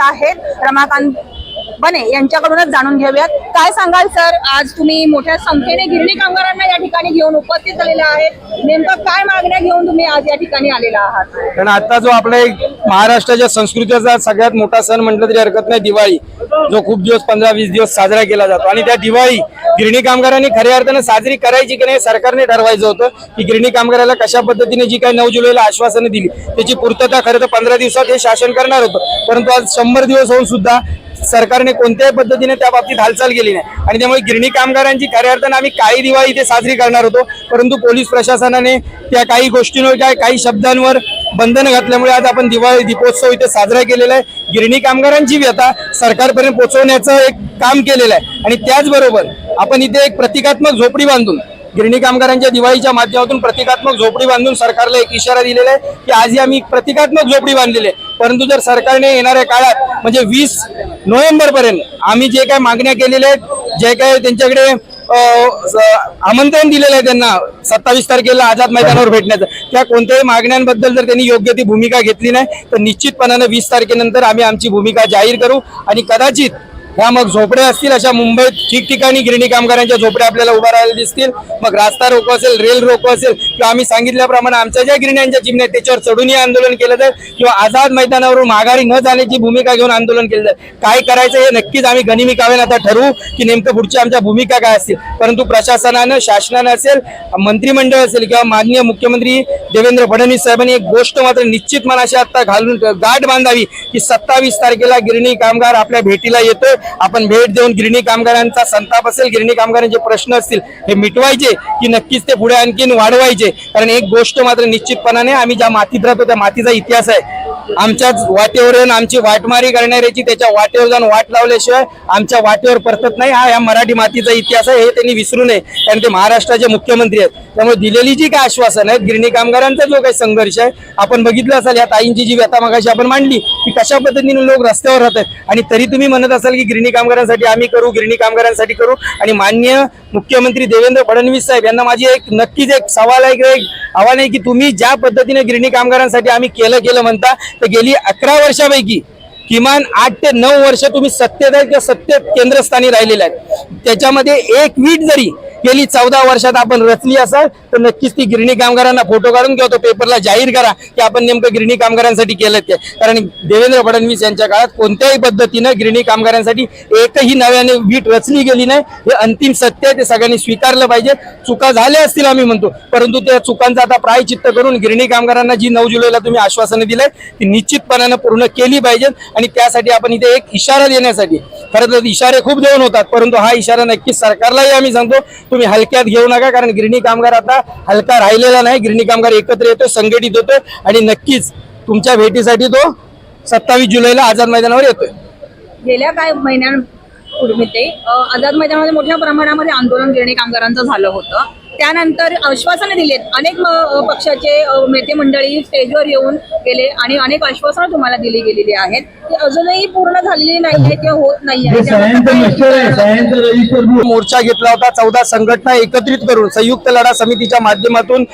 आहेत. रमाकांत बने यांच्याकडूनच जाणून घेऊयात. काय सांगाल सर? आज तुम्ही मोठ्या संख्येने गिरणी कामगारांना या ठिकाणी घेऊन उपस्थित झालेले आहेत. नेमकं काय मागण्या घेऊन तुम्ही आज या ठिकाणी आलेला आहात? कारण आता जो आपला एक महाराष्ट्राच्या संस्कृतीचा सगळ्यात मोठा सण म्हटलं तरी हरकत नाही दिवाळी. जो खूप दिवस पंधरा वीस दिवस साजरा केला जातो. आणि त्या दिवाळी गिरणी कामगारांनी खऱ्या अर्थाने साजरी करायची की नाही सरकारने ठरवायचं होतं की गिरणी कामगाराला कशा पद्धतीने जी काही नऊ जुलैला आश्वासनं दिली त्याची पूर्तता खरं तर पंधरा दिवसात हे शासन करणार होतं. परंतु आज शंभर दिवस होऊन सुद्धा सरकारने कोणत्याही पद्धतीने त्या बाबतीत हालचाल केली नाही. आणि त्यामुळे गिरणी कामगारांची खऱ्या अर्थानं आम्ही काही दिवाळी इथे साजरी करणार होतो. परंतु पोलीस प्रशासनाने त्या काही गोष्टींवर काय काही शब्दांवर बंधन घातल्यामुळे आज आपण दिवाळी दीपोत्सव इथे साजरा केलेला आहे. गिरणी कामगारांची व्यथा सरकारपर्यंत पोहोचवण्याचं एक काम केलेलं आहे. आणि त्याचबरोबर आपण इथे एक प्रतिकात्मक झोपडी बांधून गिरणी कामगारांच्या दिवाळीच्या माध्यमातून प्रतिकात्मक झोपडी बांधून सरकारला एक इशारा दिलेला आहे की आजही आम्ही प्रतिकात्मक झोपडी बांधलेली आहे. परंतु जर सरकारने येणाऱ्या काळात म्हणजे वीस नोव्हेंबर पर्यंत आम्ही जे काय मागण्या केलेल्या आहेत जे काय त्यांच्याकडे आमंत्रण दिलेलं आहे त्यांना सत्तावीस तारखेला आझाद मैदानावर भेटण्याचं. त्या कोणत्याही मागण्यांबद्दल जर त्यांनी योग्य ती भूमिका घेतली नाही तर निश्चितपणानं वीस तारखेनंतर आम्ही आमची भूमिका जाहीर करू आणि कदाचित ह्या मग झोपड्या असतील अशा मुंबईत ठिकठिकाणी गिरणी कामगारांच्या झोपड्या आपल्याला उभा राहायला दिसतील. मग रास्ता रोको असेल रेल रोको असेल किंवा आम्ही सांगितल्याप्रमाणे आमच्या ज्या गिरण्यांच्या चिमण्या त्याच्यावर चढूनही आंदोलन केलं जाईल किंवा आझाद मैदानावरून माघारी न जाण्याची भूमिका घेऊन आंदोलन केलं जाईल. काय करायचं हे नक्कीच आम्ही गनिमी कावेन आता ठरवू की नेमकं पुढच्या आमच्या भूमिका काय असतील. परंतु प्रशासनानं शासनानं असेल मंत्रिमंडळ असेल किंवा माननीय मुख्यमंत्री देवेंद्र फडणवीस साहेबांनी एक गोष्ट मात्र निश्चित मनाशी आता घालून गाठ बांधावी की सत्तावीस तारखेला गिरणी कामगार आपल्या भेटीला येतोय. आपण भेट देऊन गिरणी कामगारांचा संताप असेल गिरणी कामगारांचे प्रश्न असतील हे मिटवायचे की नक्कीच ते पुढे आणखीन वाढवायचे. कारण एक गोष्ट मात्र निश्चितपणाने आम्ही ज्या मातीत राहतो त्या मातीचा इतिहास आहे. आमच्याच वाटेवर येऊन आमची वाटमारी करणाऱ्याची त्याच्या वाटेवर जाऊन वाट लावल्याशिवाय आमच्या वाटेवर परतत नाही. हा या मराठी मातीचा इतिहास आहे हे त्यांनी विसरू नये. कारण ते महाराष्ट्राचे मुख्यमंत्री आहेत. त्यामुळे दिलेली जी काय आश्वासन आहेत गिरणी कामगारांचा जो काही संघर्ष आहे आपण बघितलं असाल या ताईंची जी व्यथा मागाशी आपण मांडली की कशा पद्धतीने लोक रस्त्यावर राहतात आणि तरी तुम्ही म्हणत असाल की गिरणी कामगारांसाठी आम्ही करू गिरणी कामगारांसाठी करू. आणि मान्य मुख्यमंत्री देवेंद्र फडणवीस साहेब यांना माझी एक नक्कीच एक सवाल आहे की एक आव्हान आहे की तुम्ही ज्या पद्धतीने गिरणी कामगारांसाठी आम्ही केलं केलं म्हणता तर गेली अकरा वर्षापैकी किमान आठ ते नऊ वर्ष तुम्ही सत्तेत किंवा सत्तेत केंद्रस्थानी राहिलेले आहेत. त्याच्यामध्ये एक वीट जरी गेली चौदा वर्षात आपण रचली असाल तर नक्कीच ती गिरणी कामगारांना फोटो काढून किंवा तो पेपरला जाहीर करा की आपण नेमकं गिरणी कामगारांसाठी केलं ते कारण देवेंद्र फडणवीस यांच्या काळात कोणत्याही पद्धतीनं गिरणी कामगारांसाठी एकही नव्याने वीट रचली गेली नाही. हे अंतिम सत्य आहे ते सगळ्यांनी स्वीकारलं पाहिजे. चुका झाल्या असतील आम्ही म्हणतो परंतु त्या चुकांचा आता प्रायचित्त करून गिरणी कामगारांना जी नऊ जुलैला तुम्ही आश्वासनं दिलंय ती निश्चितपणानं पूर्ण केली पाहिजेत आणि त्यासाठी आपण इथे एक इशारा देण्यासाठी खरं तर इशारे खूप देऊन होतात परंतु हा इशारा नक्कीच सरकारलाही आम्ही सांगतो तुम्ही हलक्यात घेऊ नका कारण गिरणी कामगार आता हलका राहिलेला नाही गिरणी कामगार एकत्र येतो संघटित होतो आणि नक्कीच तुमच्या भेटीसाठी तो सत्तावीस जुलैला आझाद मैदानावर येतोय. गेल्या काही महिन्यांपूर्वी ते आझाद मैदानामध्ये मोठ्या प्रमाणामध्ये आंदोलन गिरणी कामगारांचं झालं होतं. त्यानंतर आश्वासनं दिलेत. अनेक म- पक्षाचे नेते मंडळी स्टेजवर येऊन गेले आणि अनेक आश्वासनं तुम्हाला दिली गेलेली आहेत. ती अजूनही पूर्ण झालेली नाही आहे किंवा होत नाही मोर्चा घेतला होता चौदा संघटना एकत्रित करून संयुक्त लढा समितीच्या माध्यमातून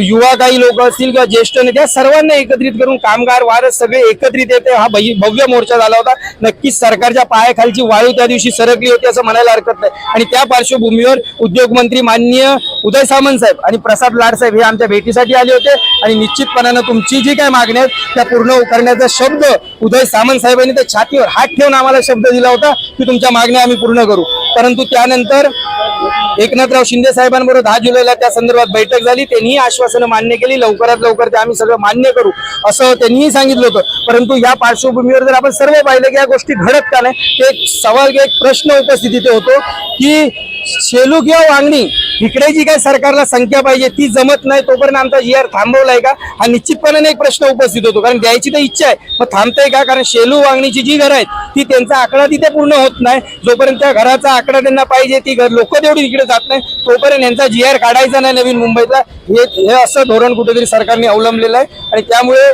युवा काही लोक असतील किंवा ज्येष्ठ नेते सर्वांना एकत्रित करून कामगार वारस सगळे एकत्रित येते. हा भई- भव्य मोर्चा झाला होता. नक्कीच सरकारच्या पायाखालची वाळू त्या दिवशी सरकली होती असं म्हणायला हरकत नाही. आणि त्या पार्श्वभूमीवर उद्योग मंत्री माननीय उदय सामंत साहेब आणि प्रसाद लाड साहेब हे आमच्या भेटीसाठी आले होते आणि निश्चितपणानं तुमची जी काय मागणी आहेत त्या पूर्ण करण्याचा शब्द उदय सामंत साहेबांनी त्या छातीवर हात ठेवून आम्हाला शब्द दिला होता की तुमच्या मागण्या आम्ही पूर्ण करू. परंतु त्यानंतर एकनाथराव शिंदे साहेबांबरोबर दहा जुलैला त्या संदर्भात बैठक झाली. त्यांनी आश्वासनं मान्य केली लवकरात लवकर ते आम्ही सगळं मान्य करू असं त्यांनीही सांगितलं होतं. परंतु या पार्श्वभूमीवर जर आपण सर्व पाहिलं की या गोष्टी घडत का नाही ते एक सवाल एक प्रश्न उपस्थित इथे होतो की शेलू किंवा वांगणी इकडे जी काही सरकारला संख्या पाहिजे ती जमत नाही तोपर्यंत आमचा जी आर थांबवलाय का? हा निश्चितपणाने एक प्रश्न उपस्थित होतो कारण द्यायची तर इच्छा आहे. मग थांबतंय का? कारण शेलू वांगणीची जी घरं आहेत ती त्यांचा आकडा तिथे पूर्ण होत नाही. जोपर्यंत त्या घराचा आकडा त्यांना पाहिजे ती घर लोक तेवढी तिकडे जात नाही. तोपर्यंत यांचा जी आर काढायचा नाही नवीन मुंबईतला. हे हे असं धोरण कुठेतरी सरकारने अवलंबलेलं आहे. आणि त्यामुळे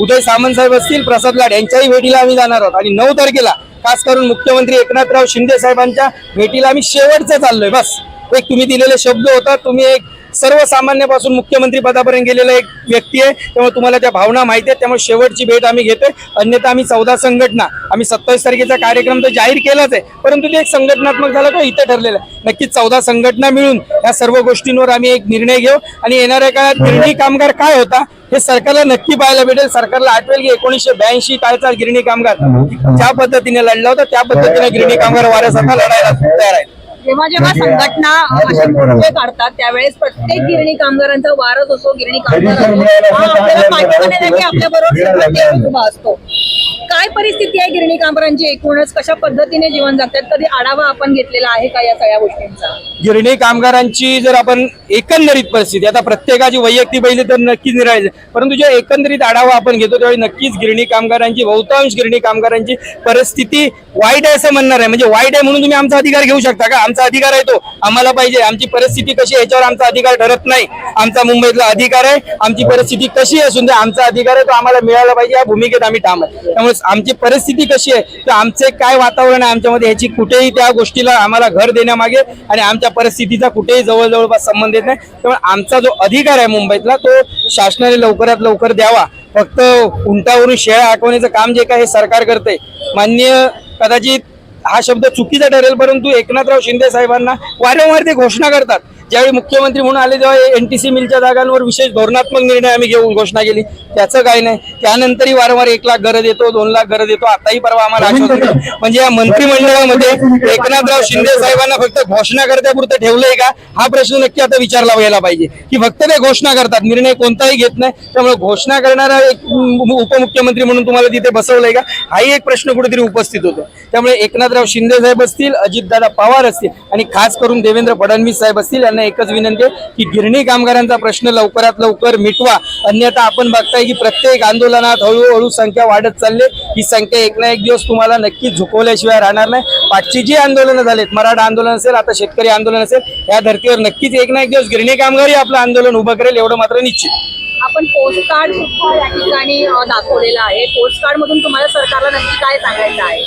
उदय सामंत साहेब असतील प्रसाद लाड यांच्याही भेटीला आम्ही जाणार आहोत. आणि नऊ तारखेला खास करून मुख्यमंत्री एकनाथराव शिंदे साहेबांच्या भेटीला आम्ही शेवटचं चाललोय. बस. एक तुम्ही दिलेले शब्द होता तुम्ही एक सर्वसामान्यापासून मुख्यमंत्री पदापर्यंत गेलेला एक व्यक्ती आहे. त्यामुळे तुम्हाला त्या भावना माहिती आहेत त्यामुळे शेवटची भेट आम्ही घेतोय. अन्यथा आम्ही चौदा संघटना आम्ही सत्तावीस तारखेचा कार्यक्रम तर जाहीर केलाच आहे. परंतु ते एक संघटनात्मक झालं का इथं ठरलेलं आहे. नक्कीच चौदा संघटना मिळून या सर्व गोष्टींवर आम्ही एक निर्णय घेऊ. आणि येणाऱ्या काळात गिरणी कामगार काय होता हे सरकारला नक्की पाहायला भेटेल. सरकारला आठवेल की एकोणीसशे ब्याऐंशी काळचा गिरणी कामगार. ज्या पद्धतीने लढला होता त्या पद्धतीने गिरणी कामगार वाऱ्यासारखा लढायला तयार आहे जेव्हा जेव्हा संघटना असे मोर्चे काढतात त्यावेळेस प्रत्येक गिरणी कामगारांचा वारच असो गिरणी कामगार असो, हा आपल्याला पाठिंबा देण्यासाठी आपल्या बरोबर उभा असतो. काय परिस्थिती आहे गिरणी कामगारांची एकूणच? कशा पद्धतीने जीवन जगतात? कधी आढावा आपण घेतलेला आहे का या सगळ्या गोष्टींचा? गिरणी कामगारांची जर आपण एकंदरीत परिस्थिती आता प्रत्येकाची वैयक्तिक पहिली तर नक्कीच निराळायचं परंतु जेव्हा एकंदरीत आढावा आपण घेतो त्यावेळी नक्कीच गिरणी कामगारांची बहुतांश गिरणी कामगारांची परिस्थिती वाईट आहे असं म्हणणार आहे. म्हणजे वाईट आहे म्हणून तुम्ही आमचा अधिकार घेऊ शकता का? आमचा अधिकार आहे तो. आम्हाला पाहिजे. आमची परिस्थिती कशी आहे याच्यावर आमचा अधिकार ठरत नाही. आमचा मुंबईतला अधिकार आहे. आमची परिस्थिती कशी असून दे आमचा अधिकार आहे तो आम्हाला मिळाला पाहिजे. या भूमिकेत आम्ही ठाम आहे. त्यामुळे आमची परिस्थिती कशी आहे तर आमचे काय वातावरण आहे आमच्यामध्ये ह्याची कुठेही त्या गोष्टीला आम्हाला घर देण्यामागे आणि आमच्या परिस्थितीचा कुठेही जवळ जवळपास संबंध येत नाही. त्यामुळे आमचा जो अधिकार आहे मुंबईतला तो शासनाने लवकरात लवकर द्यावा. फक्त उंटावरून शेळ्या हाकवण्याचं काम जे काय हे सरकार करते मान्य कदाचित हा शब्द चुकीचा ठरेल परंतु एकनाथराव शिंदे साहेबांना वारंवार ते घोषणा करतात. ज्यावेळी मुख्यमंत्री म्हणून आले तेव्हा एनटीसी मिलच्या जागांवर विशेष धोरणात्मक निर्णय आम्ही घेऊन घोषणा केली. त्याचं काही नाही. त्यानंतरही वारंवार एक लाख घरं देतो दोन लाख घरं देतो आताही परवा आम्हाला आश्वासन. म्हणजे या मंत्रिमंडळामध्ये एकनाथराव शिंदे साहेबांना फक्त घोषणा करत्यापुरतं ठेवलंय का? हा प्रश्न नक्की आता विचारला गेला पाहिजे. की फक्त ते घोषणा करतात निर्णय कोणताही घेत नाही. त्यामुळे घोषणा करणारा एक उप- उपमुख्यमंत्री म्हणून तुम्हाला तिथे बसवलंय का? हाही एक प्रश्न कुठेतरी उपस्थित होतो. त्यामुळे एकनाथराव शिंदे साहेब असतील अजितदादा पवार असतील आणि खास करून देवेंद्र फडणवीस साहेब असतील यांना एकच विनंती आहे की गिरणी कामगारांचा प्रश्न लवकरात लवकर मिटवा. अन्यथा आपण बघताय की प्रत्येक आंदोलनात हळूहळू संख्या वाढत चालली ही संख्या एक ना एक दिवस तुम्हाला नक्कीच झुकवल्याशिवाय राहणार नाही. पाठची जी आंदोलनं झालीत मराठा आंदोलन असेल आता शेतकरी आंदोलन असेल या धर्तीवर नक्कीच एक ना एक दिवस गिरणी कामगारही आपलं आंदोलन उभं करेल एवढं मात्र निश्चित. आपण पोस्ट कार्ड सुद्धा या ठिकाणी दाखवलेला दाखवलेलं आहे. पोस्ट कार्ड मधून तुम्हाला सरकारला नक्की काय सांगायचं आहे?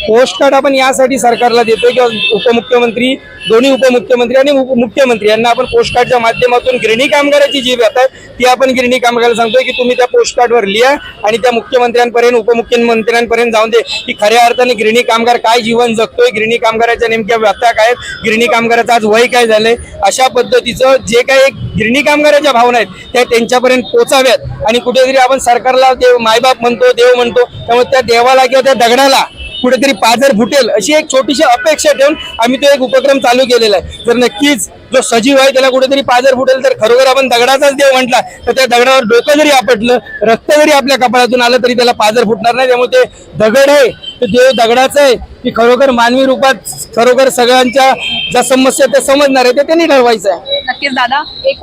पोस्टकार्ड आपण यासाठी सरकारला देतोय किंवा उपमुख्यमंत्री दोन्ही उपमुख्यमंत्री आणि मुख्यमंत्री यांना आपण पोस्टकार्डच्या माध्यमातून गिरणी कामगाराची जी व्यथा आहे ती आपण गिरणी कामगाराला सांगतोय की तुम्ही त्या पोस्टकार्डवर लिहा आणि त्या मुख्यमंत्र्यांपर्यंत उपमुख्यमंत्र्यांपर्यंत जाऊन दे की खऱ्या अर्थाने गिरणी कामगार काय जीवन जगतोय गिरणी कामगाराच्या नेमक्या व्यथा काय आहेत गिरणी कामगाराचं आज वय काय झालंय अशा पद्धतीचं जे काही एक गिरणी कामगाराच्या भावना आहेत त्या त्यांच्यापर्यंत पोचाव्यात. आणि कुठेतरी आपण सरकारला देव मायबाप म्हणतो देव म्हणतो त्यामुळे त्या देवाला किंवा त्या दगडाला कुठेतरी पाझर फुटेल अशी एक छोटीशी अपेक्षा ठेवून आम्ही तो एक उपक्रम चालू केलेला आहे. जर नक्कीच जो सजीव आहे त्याला कुठेतरी पाझर फुटेल तर खरोखर आपण दगडाचाच देव म्हटला तर त्या दगडावर डोकं जरी आपटलं रक्त जरी आपल्या कपाळातून आलं तरी त्याला पाझर फुटणार नाही. त्यामुळे ते दगड आहे ते देव दगडाचं आहे की खरोखर मानवी रूपात खरोखर सगळ्यांच्या ज्या समस्या त्या समजणार आहे ते त्यांनी ठरवायचं आहे. नक्कीच दादा. एक